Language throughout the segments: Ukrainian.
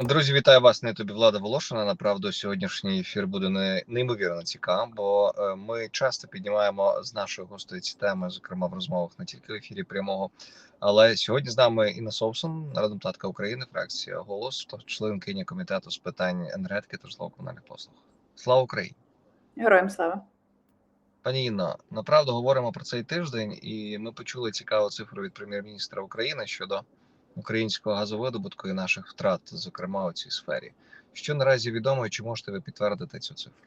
Друзі, вітаю вас на ютубі Влада Волошина. Направду, сьогоднішній ефір буде не, неймовірно цікавим, бо е, ми часто піднімаємо з нашою гостею ці теми, зокрема в розмовах не тільки в ефірі прямого. Але сьогодні з нами Інна Совсон, народна депутатка України, фракція голос, членкиня комітету з питань енергетики та житлово-комунальних послуг. Слава Україні! Героям слава. Пані Інно, направду говоримо про цей тиждень, і ми почули цікаву цифру від прем'єр-міністра України щодо українського газовидобутку і наших втрат, зокрема у цій сфері. Що наразі відомо, і чи можете ви підтвердити цю цифру?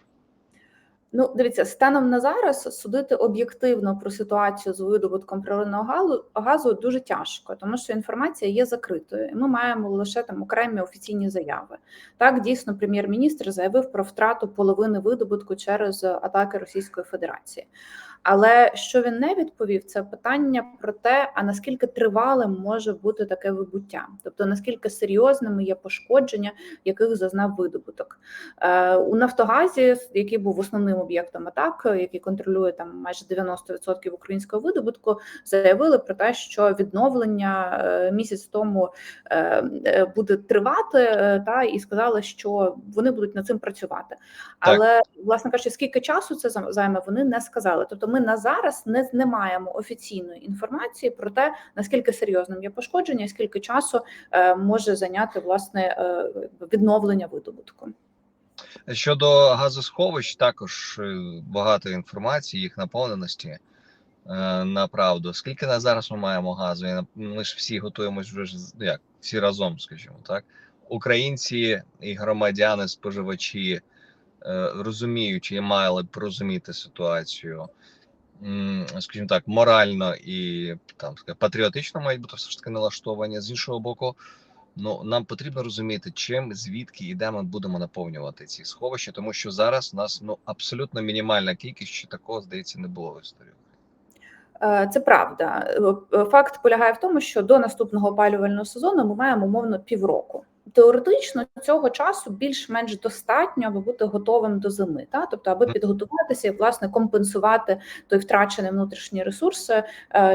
Ну, дивіться, станом на зараз судити об'єктивно про ситуацію з видобутком природного газу дуже тяжко, тому що інформація є закритою. і Ми маємо лише там окремі офіційні заяви. Так, дійсно, прем'єр-міністр заявив про втрату половини видобутку через атаки Російської Федерації. Але що він не відповів, це питання про те, а наскільки тривалим може бути таке вибуття, тобто наскільки серйозними є пошкодження, яких зазнав видобуток. Е, У Нафтогазі, який був основним об'єктом атак, який контролює там майже 90% українського видобутку, заявили про те, що відновлення е, місяць тому е, е, буде тривати, та і сказали, що вони будуть над цим працювати. Але власне кажучи, скільки часу це займе, вони не сказали. Тобто, ми на зараз не, не маємо офіційної інформації про те, наскільки серйозним є пошкодження, скільки часу е, може зайняти власне е, відновлення видобутку. Щодо газосховищ, також е, багато інформації, їх наповненості. е, Направду, скільки на зараз ми маємо газу? На- Ми ж всі готуємось вже як всі разом, скажімо так. Українці і громадяни, споживачі розуміючи і мали б розуміти ситуацію, скажімо так, морально і там патріотично мають бути все ж таки налаштовані. З іншого боку, ну нам потрібно розуміти, чим звідки і де ми будемо наповнювати ці сховища, тому що зараз у нас ну абсолютно мінімальна кількість, що такого здається не було в історії. Е, Це правда. Е, Факт полягає в тому, що до наступного опалювального сезону ми маємо умовно півроку. Теоретично цього часу більш-менш достатньо, аби бути готовим до зими, та тобто, аби підготуватися і власне компенсувати той втрачений внутрішній ресурс, е,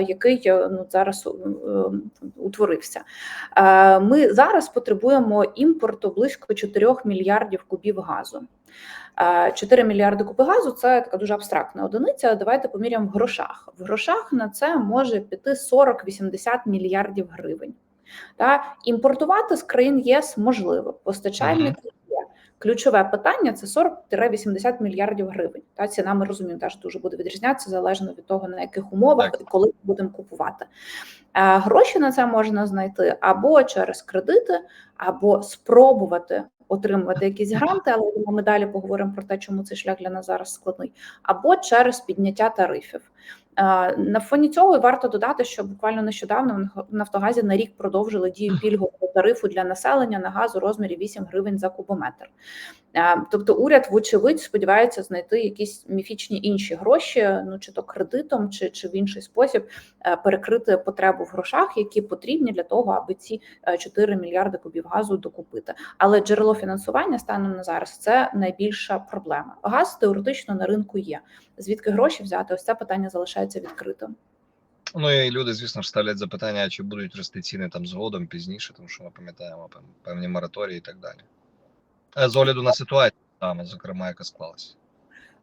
який е, ну зараз е, утворився. Е, Ми зараз потребуємо імпорту близько 4 мільярдів кубів газу. Е, 4 мільярди кубів газу це така дуже абстрактна одиниця. Давайте поміряємо в грошах. В грошах на це може піти 40-80 мільярдів гривень. Та імпортувати з країн ЄС можливо, постачальники є. Ключове питання це 40-80 мільярдів гривень. Та ціна ми розуміємо, теж дуже буде відрізнятися залежно від того, на яких умовах Так. і коли будемо купувати. Е, Гроші на це можна знайти або через кредити, або спробувати отримувати якісь гранти, але ми далі поговоримо про те, чому цей шлях для нас зараз складний, або через підняття тарифів. Е, На фоні цього варто додати, що буквально нещодавно в Нафтогазі на рік продовжили дію пільгового тарифу для населення на газ у розмірі 8 гривень за кубометр. Е, Тобто, уряд, вочевидь, сподівається знайти якісь міфічні інші гроші, ну чи то кредитом, чи, чи в інший спосіб е, перекрити потребу в грошах, які потрібні для того, аби ці е, 4 мільярди кубів газу докупити. Але джерело фінансування станом на зараз це найбільша проблема. Газ теоретично на ринку є. Звідки гроші взяти? Ось це питання залишається відкритим. Ну і люди, звісно ж, ставлять запитання, чи будуть рости ціни там згодом пізніше, тому що ми пам'ятаємо певні мораторії і так далі. Е, З огляду на ситуацію, зокрема, яка склалася.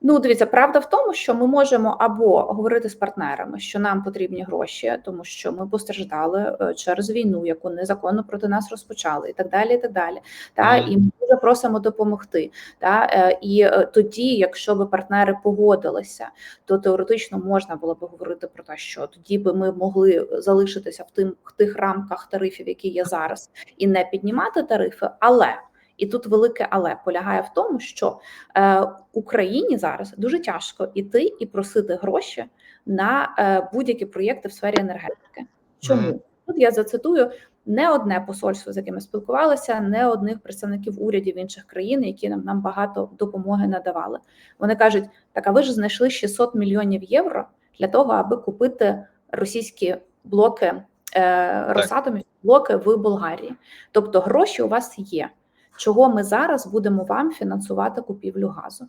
Ну, дивіться, правда в тому, що ми можемо або говорити з партнерами, що нам потрібні гроші, тому що ми постраждали е, через війну, яку незаконно проти нас розпочали, і так далі. І так далі. Та і ми дуже просимо допомогти. Та е, і е, тоді, якщо би партнери погодилися, то теоретично можна було би говорити про те, що тоді би ми могли залишитися в тим в тих рамках тарифів, які є зараз, і не піднімати тарифи, але. І тут велике але полягає в тому, що е, Україні зараз дуже тяжко іти і просити гроші на е, будь-які проєкти в сфері енергетики. Чому Мгм. тут я зацитую не одне посольство, з яким ми спілкувалися, не одних представників урядів інших країн, які нам, нам багато допомоги надавали. Вони кажуть: так, а ви ж знайшли 600 мільйонів євро для того, аби купити російські блоки е, Росатомів, блоки в Болгарії. Тобто гроші у вас є. Чого ми зараз будемо вам фінансувати купівлю газу.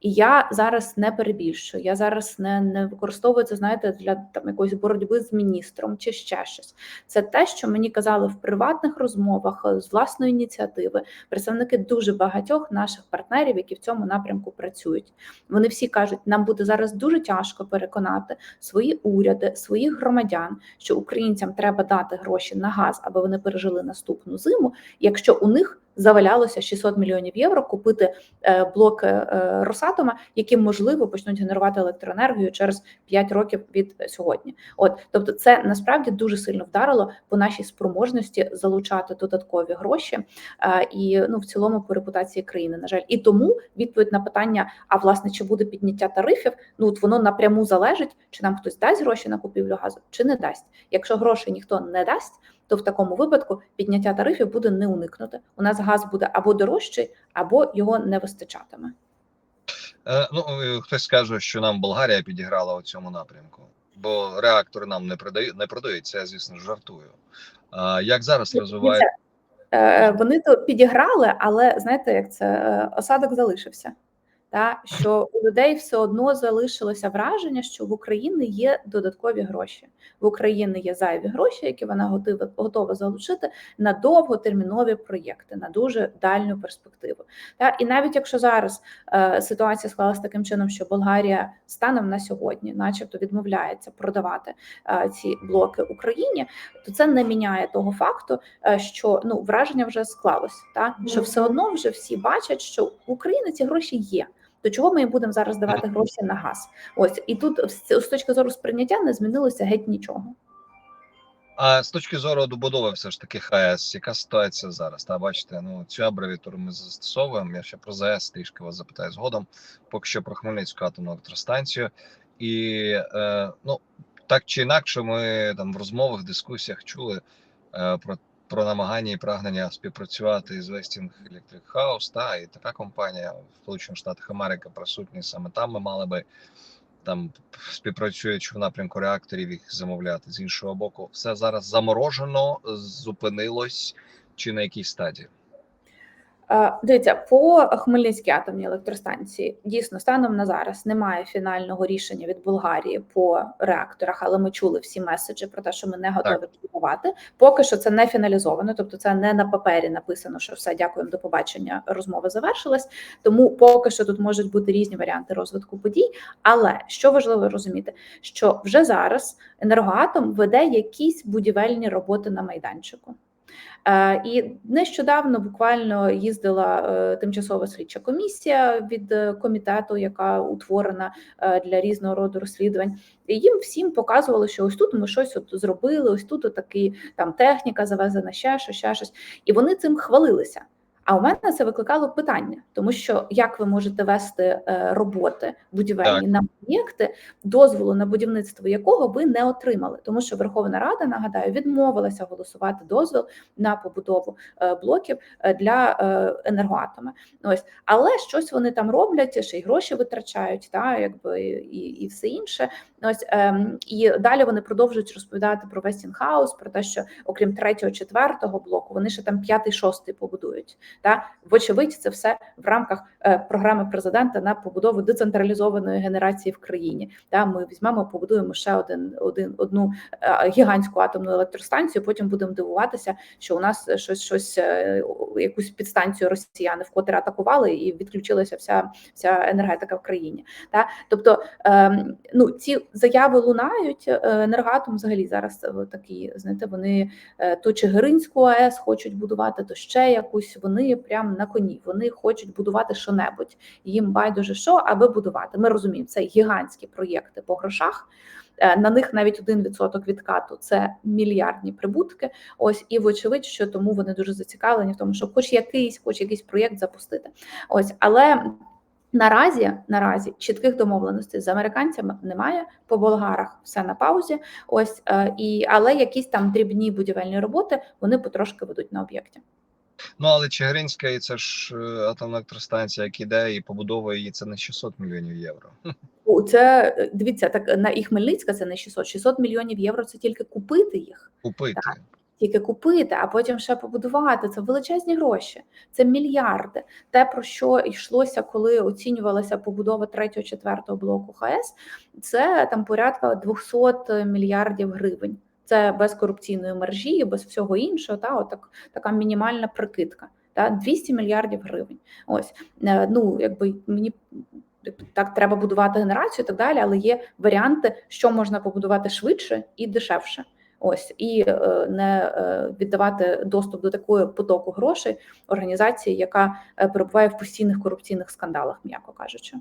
І я зараз не перебільшую, я зараз не, не використовую це, знаєте, для там якоїсь боротьби з міністром чи ще щось. Це те, що мені казали в приватних розмовах е, з власної ініціативи, представники дуже багатьох наших партнерів, які в цьому напрямку працюють. Вони всі кажуть, нам буде зараз дуже тяжко переконати свої уряди, своїх громадян, що українцям треба дати гроші на газ, аби вони пережили наступну зиму, якщо у них завалялося 600 мільйонів євро купити е, блоки е, Росатома, які можливо почнуть генерувати електроенергію через 5 років від сьогодні. От тобто, це насправді дуже сильно вдарило по нашій спроможності залучати додаткові гроші е, і ну в цілому по репутації країни. На жаль, і тому відповідь на питання: а власне чи буде підняття тарифів? Ну от воно напряму залежить, чи нам хтось дасть гроші на купівлю газу, чи не дасть. Якщо грошей ніхто не дасть, то в такому випадку підняття тарифів буде не уникнути. У нас газ буде або дорожчий, або його не вистачатиме. Е, ну, е, хтось скаже, що нам Болгарія підіграла у цьому напрямку, бо реактори нам не продають, не продають. Це я, звісно, жартую. А як зараз розвиває Е, Вони то підіграли, але знаєте, як це е, осадок залишився. Та що у людей все одно залишилося враження, що в Україні є додаткові гроші. В Україні є зайві гроші, які вона готова готова залучити на довготермінові проєкти, на дуже дальню перспективу. Та і навіть якщо зараз е, ситуація склалася таким чином, що Болгарія станом на сьогодні, начебто, відмовляється продавати е, ці блоки Україні, то це не міняє того факту, е, що ну враження вже склалось, та що все одно вже всі бачать, що в Україні ці гроші є. До чого ми їм будемо зараз давати гроші на газ? Ось і тут з з точки зору сприйняття не змінилося геть нічого. А з точки зору добудови, все ж таки ХАЕС, яка ситуація зараз? Та бачите, ну цю абревіатуру ми застосовуємо. Я ще про ЗАЕС трішки вас запитаю згодом. Поки що про Хмельницьку атомну електростанцію. І е, ну так чи інакше, ми там в розмовах, дискусіях чули е, про, про намагання і прагнення співпрацювати з Westing Electric House, та і така компанія в Сполучених Штатах Америки присутні саме там. Ми мали би там співпрацюючи в напрямку реакторів їх замовляти з іншого боку, все зараз заморожено, зупинилось чи на якій стадії? Е, Дивіться, по Хмельницькій атомній електростанції дійсно станом на зараз немає фінального рішення від Болгарії по реакторах, але ми чули всі меседжі про те, що ми не готові будувати. Поки що це не фіналізовано, тобто це не на папері написано, що все, дякуємо, до побачення. Розмова завершилась. Тому поки що тут можуть бути різні варіанти розвитку подій. Але що важливо розуміти, що вже зараз енергоатом веде якісь будівельні роботи на майданчику. Е, І нещодавно буквально їздила е, тимчасова слідча комісія від е, комітету, яка утворена для різного роду розслідувань. І їм всім показували, що ось тут ми щось от зробили, ось тут такі там техніка завезена, ще щось, ще щось. І вони цим хвалилися. А у мене це викликало питання, тому що як ви можете вести е, роботи будівельні Так. на об'єкти, дозволу на будівництво якого ви не отримали, тому що Верховна Рада нагадаю відмовилася голосувати дозвіл на побудову е, блоків е, для енергоатома. Ось, але щось вони там роблять, ще й гроші витрачають, та якби і, і все інше. Ось ем, і далі вони продовжують розповідати про Westinghouse, про те, що окрім третього, четвертого блоку, вони ще там п'ятий, шостий побудують. Та вочевидь, це все в рамках е, програми президента на побудову децентралізованої генерації в країні. Та ми візьмемо, побудуємо ще один, один одну е, гігантську атомну електростанцію. Потім будемо дивуватися, що у нас щось щось е, якусь підстанцію росіяни вкотре атакували і відключилася вся вся енергетика в країні. Та тобто, ну ці заяви лунають. е, Енергоатом взагалі зараз такі, знаєте, вони то Чигиринську АЕС хочуть будувати, то ще якусь. Вони прям на коні. Вони хочуть будувати що-небудь. Їм байдуже що, аби будувати. Ми розуміємо, це гігантські проєкти по грошах. Е, На них навіть 1% відкату це мільярдні прибутки. Ось і вочевидь, що тому вони дуже зацікавлені в тому, щоб хоч якийсь, хоч якийсь проєкт запустити. Ось, але Наразі наразі чітких домовленостей з американцями немає. По болгарах все на паузі. Ось е, і але якісь там дрібні будівельні роботи вони потрошки ведуть на об'єкті. Ну але Чигиринська і це ж е, атомна електростанція, як іде і побудовує її, це не 600 мільйонів євро. Це е, дивіться, так на і Хмельницька це не 600. 600 мільйонів євро. Це тільки купити їх. Купити. Так. тільки купити, а потім ще побудувати. Це величезні гроші, це мільярди. Те, про що йшлося, коли оцінювалася побудова третього, четвертого блоку ХАЕС, це там порядка 200 мільярдів гривень. Це без корупційної мережі, без всього іншого. Та отак така мінімальна прикидка. Та 200 мільярдів гривень. Ось Е, ну якби мені так треба будувати генерацію, і так далі, але є варіанти, що можна побудувати швидше і дешевше. Ось і е, не е, віддавати доступ до такої потоку грошей організації, яка е, перебуває в постійних корупційних скандалах, м'яко кажучи.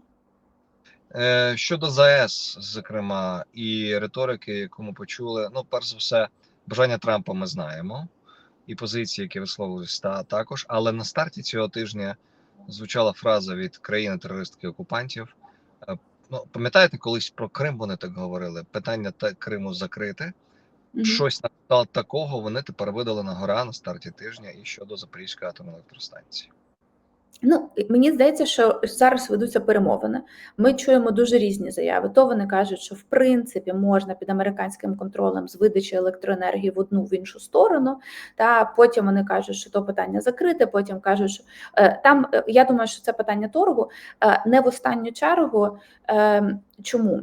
Е, Щодо ЗАЕС, зокрема, і риторики, яку ми почули, ну, перш за все, бажання Трампа ми знаємо, і позиції, які висловились також. Але на старті цього тижня звучала фраза від країни-терористки окупантів. Е, Ну, пам'ятаєте, колись про Крим вони так говорили? Питання та Криму закрите. Мгм. Щось на такого вони тепер видали на гора на старті тижня і щодо Запорізької атомної електростанції. Ну мені здається, що зараз ведуться перемовини. Ми чуємо дуже різні заяви. То вони кажуть, що в принципі можна під американським контролем з видачі електроенергії в одну в іншу сторону. Та потім вони кажуть, що то питання закрите. Потім кажуть, що е, там е, я думаю, що це питання торгу е, не в останню чергу. Е, чому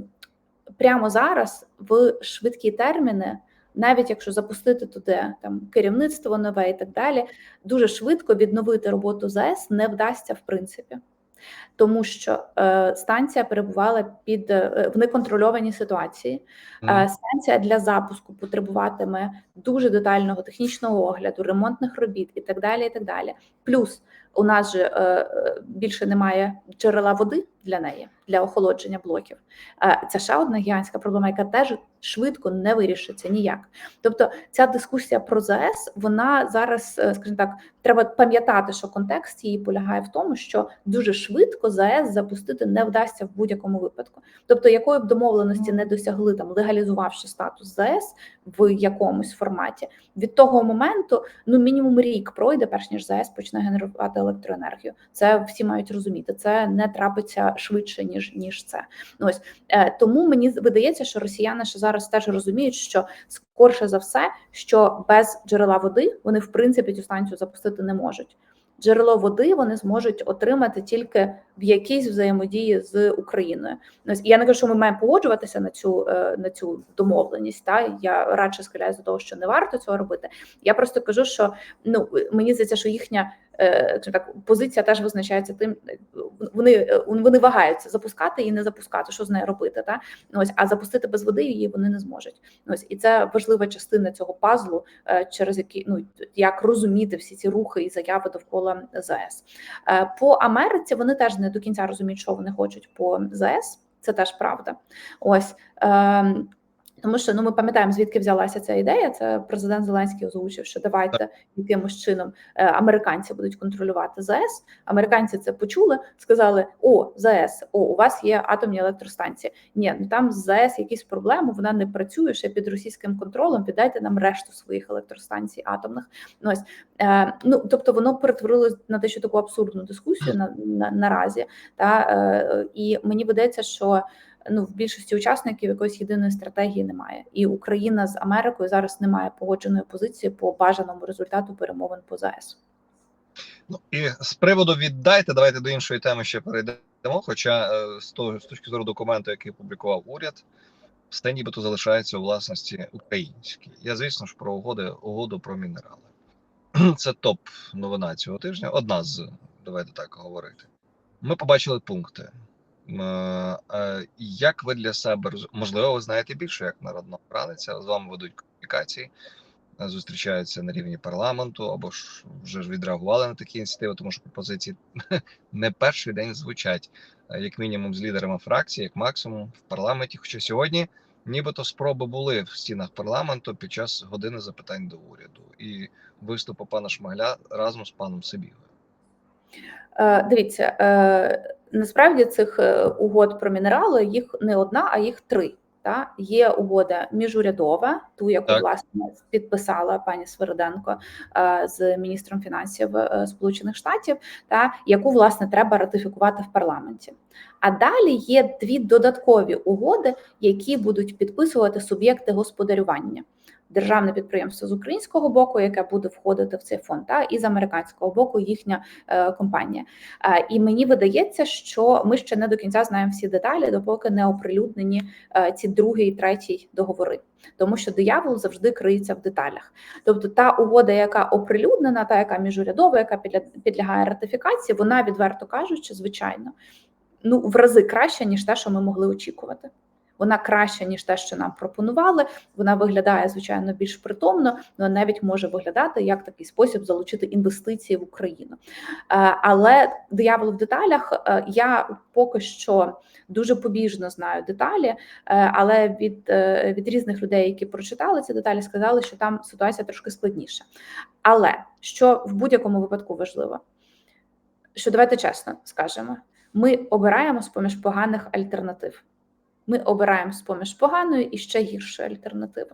прямо зараз в швидкі терміни? Навіть якщо запустити туди там керівництво нове і так далі, дуже швидко відновити роботу ЗАЕС не вдасться в принципі, тому що е, станція перебувала під е, в неконтрольованій ситуації. Е, станція для запуску потребуватиме дуже детального технічного огляду, ремонтних робіт і так далі. І так далі. Плюс у нас же е, е, більше немає джерела води для неї для охолодження блоків. Е, це ще одна гігантська проблема, яка теж швидко не вирішиться ніяк. Тобто, ця дискусія про ЗАЕС, вона зараз, е, скажімо так, треба пам'ятати, що контекст її полягає в тому, що дуже швидко ЗАЕС запустити не вдасться в будь-якому випадку. Тобто, якої б домовленості не досягли там, легалізувавши статус ЗАЕС в якомусь форматі, від того моменту ну мінімум рік пройде, перш ніж ЗАЕС почне генерувати електроенергію. Це всі мають розуміти. Це не трапиться швидше ніж ніж це. Ну, Ось е, тому мені видається, що росіяни ще зараз теж розуміють, що скорше за все, що без джерела води вони в принципі цю станцію запустити не можуть. Джерело води вони зможуть отримати тільки в якійсь взаємодії з Україною. Я не кажу, що ми маємо погоджуватися на цю е, на цю домовленість. Та я радше схиляюся до того, що не варто цього робити. Я просто кажу, що ну мені здається, що їхня так позиція теж визначається тим, вони е, вони вагаються запускати і не запускати, що з нею робити. Та ось а запустити без води її вони не зможуть. Ось і це важлива частина цього пазлу, е, через які ну як розуміти всі ці рухи і заяви довкола ЗАЕС. Е, По Америці вони теж не до кінця розуміють, що вони хочуть по ЗАЕС. Це теж правда. Ось. Тому що ну ми пам'ятаємо, звідки взялася ця ідея. Це президент Зеленський озвучив, що давайте якимось чином е, американці будуть контролювати ЗАЕС. Американці це почули, сказали: О, ЗАЕС, о, у вас є атомні електростанції. Ні, ну там з ЗАЕС якісь проблеми, вона не працює ще під російським контролем. Віддайте нам решту своїх електростанцій атомних. Ну, ось е, ну тобто воно перетворилось на те, що таку абсурдну дискусію на, на наразі. Та е, і мені видається, що ну в більшості учасників якоїсь єдиної стратегії немає, і Україна з Америкою зараз не має погодженої позиції по бажаному результату перемовин по ЗАЕС. Ну і з приводу віддайте, давайте до іншої теми ще перейдемо. Хоча е, з того з точки зору документу, який публікував уряд, все нібито залишається у власності українській. Я звісно ж про угоди угоду про мінерали. Це топ новина цього тижня. Одна з давайте так говорити. Ми побачили пункти. Як ви для себе можливо, ви знаєте більше як народна обраниця, з вами ведуть комунікації, зустрічаються на рівні парламенту, або ж вже ж відреагували на такі ініціативи, тому що пропозиції не перший день звучать, як мінімум, з лідерами фракції, як максимум в парламенті. Хоча сьогодні, нібито спроби були в стінах парламенту під час години запитань до уряду і виступу пана Шмаля разом з паном Сибігою. Дивіться, е, насправді цих е, угод про мінерали їх не одна, а їх три. Та є угода міжурядова, ту, яку так. власне підписала пані Свериденко е, з міністром фінансів е, Сполучених Штатів, та яку власне треба ратифікувати в парламенті. А далі є дві додаткові угоди, які будуть підписувати суб'єкти господарювання. Державне підприємство з українського боку, яке буде входити в цей фонд, та і з американського боку їхня е, компанія. Е, і мені видається, що ми ще не до кінця знаємо всі деталі, допоки не оприлюднені е, ці другий і третій договори, тому що диявол завжди криється в деталях. Тобто, та угода, яка оприлюднена, та яка міжурядова, яка підлягає ратифікації, вона відверто кажучи, звичайно, ну в рази краще ніж те, що ми могли очікувати. Вона краща ніж те, що нам пропонували. Вона виглядає звичайно більш притомно, але навіть може виглядати як такий спосіб залучити інвестиції в Україну. Е, Але диявол в деталях е, я поки що дуже побіжно знаю деталі, е, але від, від різних людей, які прочитали ці деталі, сказали, що там ситуація трошки складніша. Але що в будь-якому випадку важливо, що давайте чесно скажемо, ми обираємо з поміж поганих альтернатив. Ми обираємо з поміж поганої і ще гіршої альтернативи.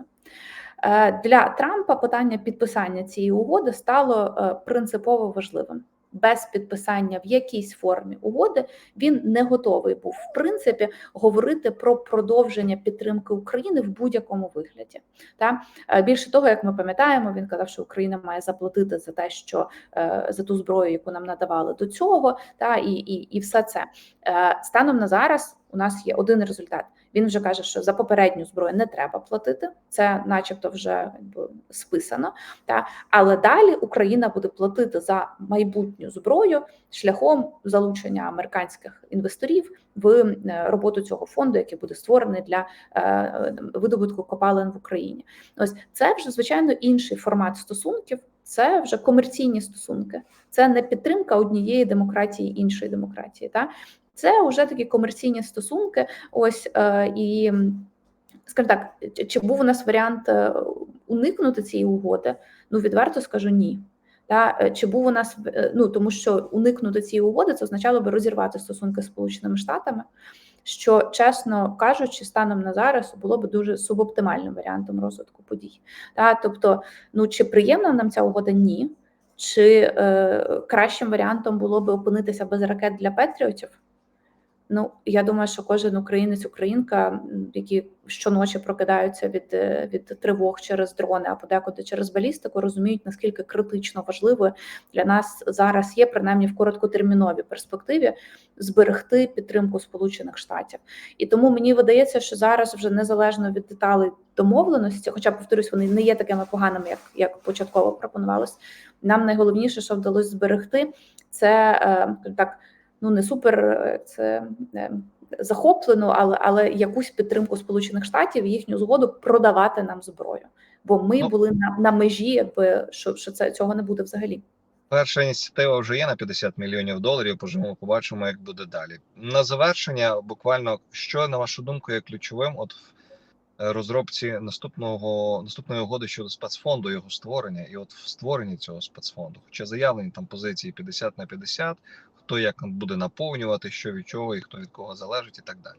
Е, Для Трампа питання підписання цієї угоди стало е, принципово важливим. Без підписання в якійсь формі угоди він не готовий був в принципі говорити про продовження підтримки України в будь-якому вигляді. Та Е, більше того, як ми пам'ятаємо, він казав, що Україна має заплатити за те, що е, за ту зброю, яку нам надавали до цього, та і, і, і все це Е, станом на зараз. У нас є один результат. Він вже каже, що за попередню зброю не треба платити. Це, начебто, вже списано. Та але далі Україна буде платити за майбутню зброю шляхом залучення американських інвесторів в е, роботу цього фонду, який буде створений для е, видобутку копалин в Україні. Ось це вже звичайно інший формат стосунків. Це вже комерційні стосунки, це не підтримка однієї демократії іншої демократії. Та це вже такі комерційні стосунки. Ось е, і скажімо так, чи- був у нас варіант е, уникнути цієї угоди? Ну відверто скажу ні. Та е, чи був у нас ну тому, що уникнути цієї угоди, це означало би розірвати стосунки з Сполученими Штатами, що чесно кажучи, станом на зараз було б дуже субоптимальним варіантом розвитку подій. Та тобто, ну чи приємна нам ця угода? Ні. Чи е, кращим варіантом було би опинитися без ракет для Петріотів? Ну, я думаю, що кожен українець, українка, які щоночі прокидаються від, е, від тривог через дрони, а подекуди через балістику, розуміють, наскільки критично важливо для нас зараз є, принаймні в короткотерміновій перспективі, зберегти підтримку Сполучених Штатів. І тому мені видається, що зараз вже незалежно від деталей домовленості, хоча повторюсь, вони не є такими поганими, як, як початково пропонувалось. Нам найголовніше, що вдалося зберегти, це е, так ну не супер е, це е, захоплено, але але якусь підтримку Сполучених Штатів їхню згоду продавати нам зброю. Бо ми Ну. були на, на межі, якби що, що це цього не буде взагалі. Перша ініціатива вже є на 50 мільйонів доларів. Поживемо, побачимо, як буде далі. На завершення, буквально, що на вашу думку є ключовим, от в е, розробці наступного наступної угоди щодо спецфонду, його створення, і от в створенні цього спецфонду, хоча заявлені там позиції 50 на 50, хто як буде наповнювати, що від чого і хто від кого залежить, і так далі.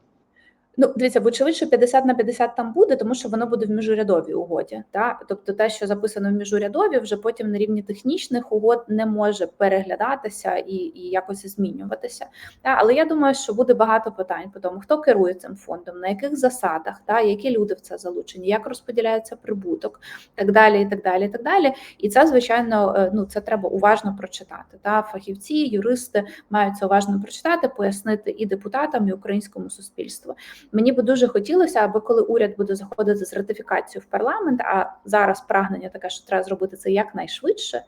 Ну, дивіться, вочевидь, що 50 на 50 там буде, тому що воно буде в міжурядовій угоді. Та? Тобто те, що записано в міжурядові, вже потім на рівні технічних угод не може переглядатися і, і якось змінюватися. Та? Але я думаю, що буде багато питань по тому, хто керує цим фондом, на яких засадах, та? які люди в це залучені, як розподіляється прибуток, так далі, і так далі, і так далі. І це, звичайно, е, ну це треба уважно прочитати. Та? Фахівці, юристи мають це уважно прочитати, пояснити і депутатам, і українському суспільству. Мені би дуже хотілося, аби коли уряд буде заходити з ратифікацією в парламент, а зараз прагнення таке, що треба зробити це якнайшвидше.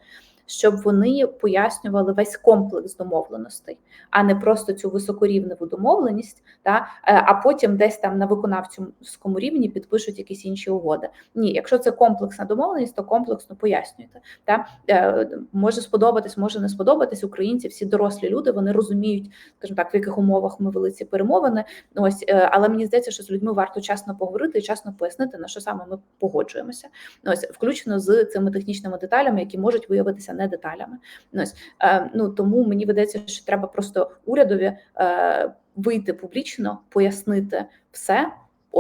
Щоб вони пояснювали весь комплекс домовленостей, а не просто цю високорівневу домовленість, та е, а потім десь там на виконавському рівні підпишуть якісь інші угоди. Ні, якщо це комплексна домовленість, то комплексно пояснюйте. Та е, може сподобатись, може не сподобатись. Українці, всі дорослі люди, вони розуміють, скажімо так, в яких умовах ми вели ці перемовини. Ось, е, але мені здається, що з людьми варто чесно поговорити і чесно пояснити, на що саме ми погоджуємося. Ось, включно з цими технічними деталями, які можуть виявитися не деталями. Ось, е, ну тому мені видається, що треба просто урядові е, вийти публічно, пояснити все.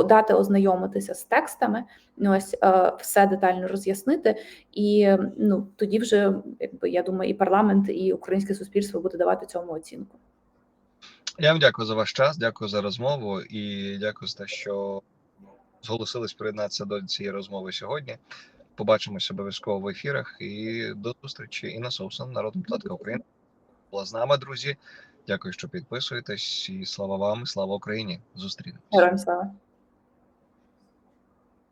Дати ознайомитися з текстами, ось е, все детально роз'яснити, і ну тоді вже якби я думаю, і парламент, і українське суспільство буде давати цьому оцінку. Я вам дякую за ваш час, дякую за розмову і дякую за те, що зголосились приєднатися до цієї розмови сьогодні. Побачимося обов'язково в ефірах і до зустрічі. Інна Совсон, народна платка України. Була з нами, друзі. Дякую, що підписуєтесь. І слава вам, і слава Україні. Зустрінемось. Героям слава.